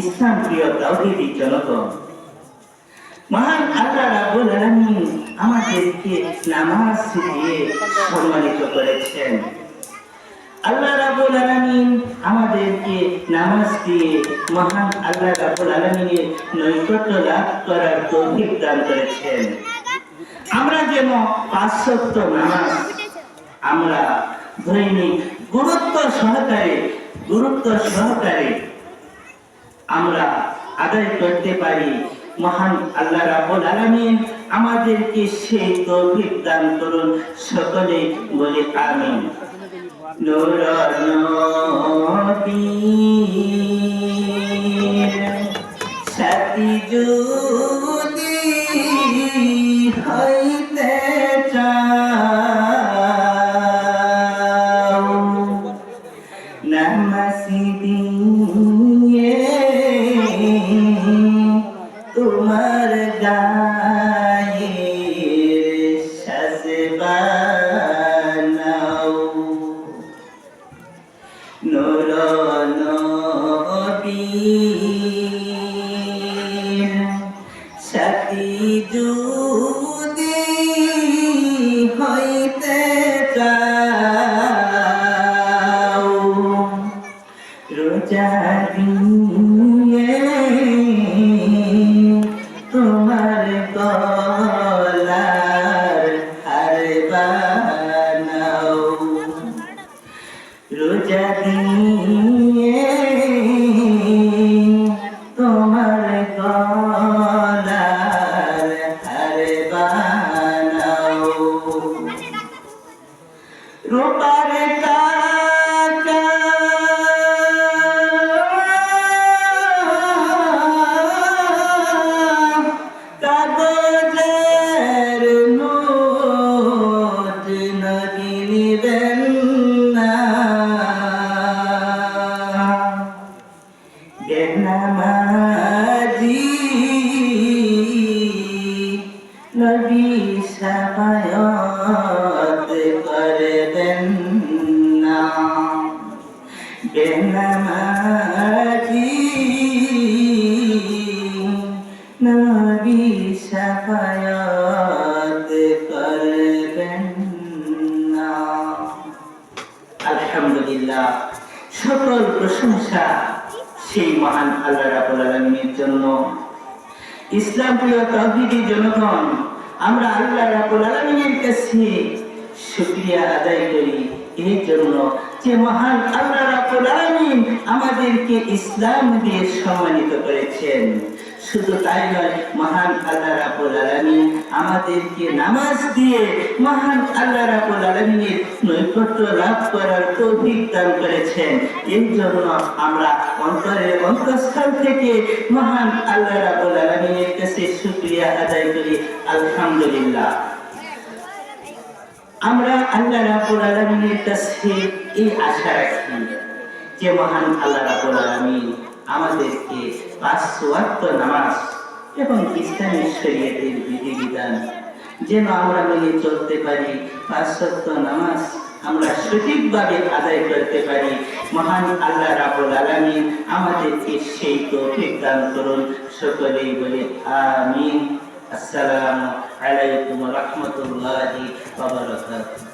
ইসলাম প্রিয় তাওহীদি জনগণ, মহান আল্লাহ রাব্বুল আলামিন আমাদেরকে নামাজ দিয়ে সম্মানিত করেছেন। আল্লাহ রাব্বুল আলামিন আমাদেরকে নামাজ দিয়ে মহান আল্লাহ রাব্বুল আলামিনের নৈকট্য লাভ করার তৌফিক দান করেছেন। আমরা যেন ওয়াক্ত নামাজ আমরা দৈনিক গুরুত্ব সহকারে গুরুত্ব সহকারে আমরা আদায় করতে পারি। মহান আল্লাহ রাব্বুল আলামিন আমাদেরকে সেই তৌফিক দান করুন। সকলে বলে আমিন। সাথী যদি হইতে সাথী যদি হইতে চাও রোজা দিয়ে রূপার টাকা নবী সাফায়াত করবেন না। বেনামাজি নবী সাফায়াত করবেন না। আলহামদুলিল্লাহ, সকল প্রশংসা সেই মহান আল্লাহ রাবুল আলমীর জন্য। ইসলাম প্রিয় তহবিদি জনগণ আমরা আল্লাহ রাবুল আলমিনের কাছে শুক্রিয়া আদায় করি। এর জন্য যে মহান আল্লাহ রাবুল আলমিন আমাদেরকে ইসলাম দিয়ে সম্মানিত করেছেন। শুধু তাই নয়, মহান আল্লাহ রাবুল আলমিন আমাদেরকে নামাজ দিয়ে মহান আল্লাহ রাবুল আলমিনের নৈকট্য লাভ করার তৌফিক দান করেছেন। এই জন্য আমরা অন্তরের অন্তঃস্থল থেকে মহান আল্লাহ রাবুল আলমিনের কাছে শুক্রিয়া আদায় করি। আলহামদুলিল্লাহ। আমরা আল্লাহ রাবুল আলমিনের কাছে এই আশা রাখি যে মহান আল্লাহ রাবুল আলমিন আমাদেরকে পাঁচ ওয়াক্ত নামাজ এবং ইসলামী শরীয়তের বিধিবিধান। যেন আমরা মেনে চলতে পারি, পাঁচ নামাজ আমরা সঠিকভাবে আদায় করতে পারি। মহান আল্লাহ রাবুল আলমিন আমাদেরকে সেই তৌফিক দান করুন। সকলেই বলে আমিন। আসসালামু আলাইকুম রহমতুল্লাহি ওয়া বারাকাতুহু।